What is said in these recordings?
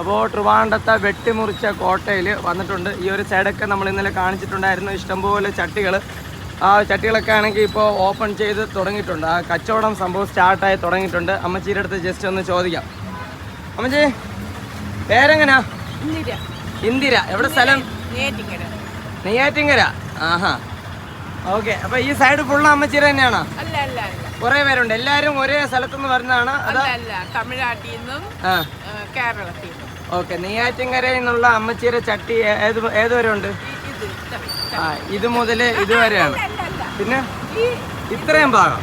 അപ്പോൾ ട്രിവാണ്ടത്തെ വെട്ടിമുറിച്ച കോട്ടയിൽ വന്നിട്ടുണ്ട്. ഈ ഒരു സൈഡൊക്കെ നമ്മൾ ഇന്നലെ കാണിച്ചിട്ടുണ്ടായിരുന്നു. ഇഷ്ടംപോലെ ചട്ടികൾ ആ ചട്ടികളൊക്കെ ആണെങ്കിൽ ഇപ്പോൾ ഓപ്പൺ ചെയ്ത് തുടങ്ങിയിട്ടുണ്ട്. ആ കച്ചവടം സംഭവം സ്റ്റാർട്ടായി തുടങ്ങിയിട്ടുണ്ട്. അമ്മച്ചിയുടെ അടുത്ത് ജസ്റ്റ് ഒന്ന് ചോദിക്കാം. അമ്മച്ചി പേരെങ്ങനാ? ഇന്ദിര. എവിടെ സ്ഥലം? നെയ്യാറ്റിങ്കര. ആഹാ. ഓക്കെ. അപ്പോൾ ഈ സൈഡ് ഫുള്ള് അമ്മച്ചിയുടെ തന്നെയാണോ? അല്ല അല്ല. കുറേ പേരുണ്ട്. എല്ലാരും ഒരേ സ്ഥലത്തുനിന്ന് വരുന്നതാണ്. തമിഴ്നാട്ടിൽ നിന്നും കേരളത്തിൽ ഓക്കെ. നെയ്യാറ്റിൻകരയിൽ നിന്നുള്ള അമ്മച്ചിയുടെ ചട്ടി ഏത് ഏത് വരെ ഉണ്ട് ആ ഇത് മുതൽ ഇതുവരെയാണ്. പിന്നെ? ഇത്രയും ഭാഗം.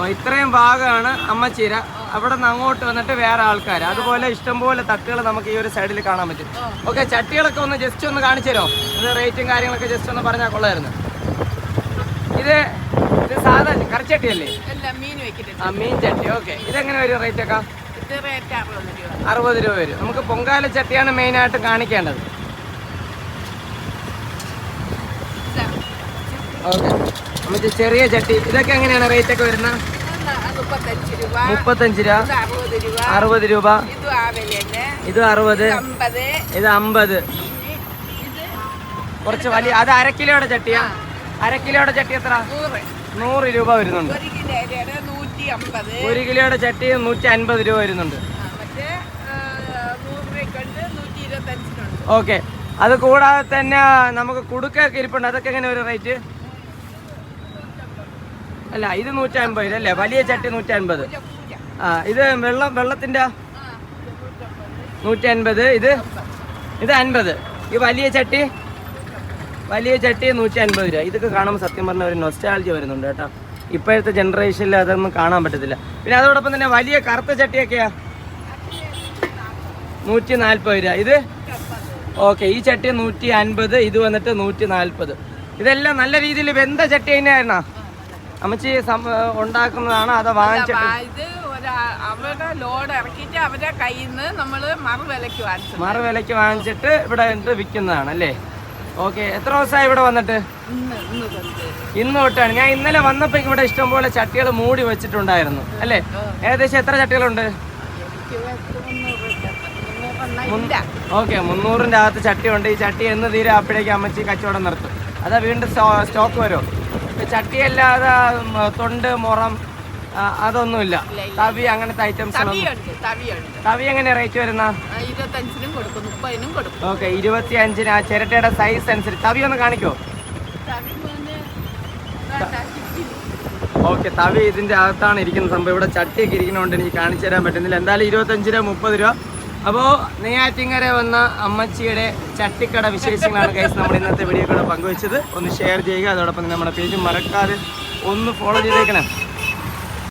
ആ, ഇത്രയും ഭാഗമാണ് അമ്മച്ചീര അവിടെ നിന്ന് അങ്ങോട്ട് വന്നിട്ട് വേറെ ആൾക്കാർ അതുപോലെ ഇഷ്ടംപോലെ തട്ടുകൾ നമുക്ക് ഈ ഒരു സൈഡിൽ കാണാൻ പറ്റും. ഓക്കെ ചട്ടികളൊക്കെ ഒന്ന് ജസ്റ്റ് ഒന്ന് കാണിച്ചു തരുമോ? റേറ്റും കാര്യങ്ങളൊക്കെ ജസ്റ്റ് ഒന്ന് പറഞ്ഞാൽ കൊള്ളായിരുന്നു. ഇത് ഇത് സാധാ കറിച്ചട്ടിയല്ലേ? അല്ല മീൻ വെക്കിട്ട് ആ മീൻ ചട്ടി. ഓക്കെ. ഇതെങ്ങനെ വരും റേറ്റ് ഒക്കെ? ഇത് റേറ്റ് അറുപത് രൂപ അറുപത് രൂപ വരും. നമുക്ക് പൊങ്കാല ചട്ടിയാണ് മെയിനായിട്ട് കാണിക്കേണ്ടത്. ഓക്കെ. നമുക്ക് ചെറിയ ചട്ടി. ഇതൊക്കെ എങ്ങനെയാണ് റേറ്റ് ഒക്കെ വരുന്നത് മുപ്പത്തഞ്ച് രൂപ. അറുപത് രൂപ. ഇത് അറുപത്. ഇത് അമ്പത്. കുറച്ച് വലിയ അത് അര കിലോയുടെ ചട്ടിയാ? അര കിലോയുടെ ചട്ടി എത്ര? നൂറ്. രൂപ വരുന്നുണ്ട്. ഒരു കിലോയുടെ ചട്ടി നൂറ്റി അൻപത് രൂപ വരുന്നുണ്ട്. ഓക്കെ. അത് കൂടാതെ തന്നെ നമുക്ക് കുടുക്കൊക്കെ ഇരിപ്പുണ്ട്. അതൊക്കെ എങ്ങനെ ഒരു റേറ്റ്? അല്ല ഇത് നൂറ്റി അൻപത് രൂപ അല്ലേ? വലിയ ചട്ടി നൂറ്റി അൻപത് ആ ഇത് വെള്ളം വെള്ളത്തിന്റെ? നൂറ്റി അൻപത് ഇത്? ഇത് അൻപത്. ഈ വലിയ ചട്ടി? വലിയ ചട്ടി നൂറ്റി അൻപത് രൂപ. ഇതൊക്കെ കാണുമ്പോൾ സത്യം പറഞ്ഞ ഒരു നൊസ്റ്റാൾജി വരുന്നുണ്ട് കേട്ടോ. ഇപ്പോഴത്തെ ജനറേഷനിൽ അതൊന്നും കാണാൻ പറ്റത്തില്ല. പിന്നെ അതോടൊപ്പം തന്നെ വലിയ കറുത്ത ചട്ടിയൊക്കെയാ? നൂറ്റി നാൽപ്പത് രൂപ. ഇത്? ഓക്കെ ഈ ചട്ടി നൂറ്റി അൻപത് ഇത് വന്നിട്ട് നൂറ്റി നാൽപ്പത് ഇതെല്ലാം നല്ല രീതിയിൽ വെന്ത ചട്ടി തന്നെയായിരുന്നാ? അമ്മച്ചി ഉണ്ടാക്കുന്നതാണ് അതോ വാങ്ങിച്ചിട്ട് അവരുടെ ലോഡ് ഇറക്കിയിട്ട് അവരുടെ കയ്യിൽ നിന്ന് നമ്മൾ മറുവിലക്ക് വാങ്ങിച്ചു മറുവിലക്ക് വാങ്ങിച്ചിട്ട് ഇവിടെ വിൽക്കുന്നതാണ് അല്ലേ? ഓക്കെ എത്ര ദിവസമായി ഇവിടെ വന്നിട്ട്? ഇന്ന് തൊട്ടാണ്. ഞാൻ ഇന്നലെ വന്നപ്പോ ഇവിടെ ഇഷ്ടംപോലെ ചട്ടികൾ മൂടി വെച്ചിട്ടുണ്ടായിരുന്നു അല്ലേ? ഏകദേശം എത്ര ചട്ടികളുണ്ട്? ഓക്കെ മുന്നൂറിന്റെ അകത്ത് ചട്ടിയുണ്ട്. ഈ ചട്ടി എന്ന് തീരെ അപ്പോഴേക്ക് അമ്മച്ചി കച്ചവടം നിർത്തും അതാ വീണ്ടും സ്റ്റോക്ക് വരുമോ ചട്ടിയല്ലാതെ തൊണ്ട് മുറം അതൊന്നുമില്ല. തവി അങ്ങനത്തെ ഐറ്റംസ് തവി എങ്ങനെ റേറ്റ് വരുന്ന? ഓക്കെ ഇരുപത്തി അഞ്ചിന് ആ ചിരട്ടയുടെ സൈസ് അനുസരിച്ച്. തവി ഒന്ന് കാണിക്കോ. ഓക്കെ തവി ഇതിന്റെ അകത്താണ് ഇരിക്കുന്ന സംഭവം. ഇവിടെ ചട്ടിയൊക്കെ ഇരിക്കുന്നതുകൊണ്ട് എനിക്ക് കാണിച്ചു തരാൻ പറ്റുന്നില്ല. എന്തായാലും ഇരുപത്തഞ്ച് രൂപ മുപ്പത് രൂപ. അപ്പോൾ നെയ്യാറ്റിങ്ങര വന്ന അമ്മച്ചിയുടെ ചട്ടിക്കട വിശേഷങ്ങളാണ് കൈസ് നമ്മൾ ഇന്നത്തെ വീഡിയോ കൂടെ പങ്കുവെച്ചത്. ഒന്ന് ഷെയർ ചെയ്യുക. അതോടൊപ്പം തന്നെ നമ്മുടെ പേജ് മറക്കാതെ ഒന്ന് ഫോളോ ചെയ്തേക്കണം.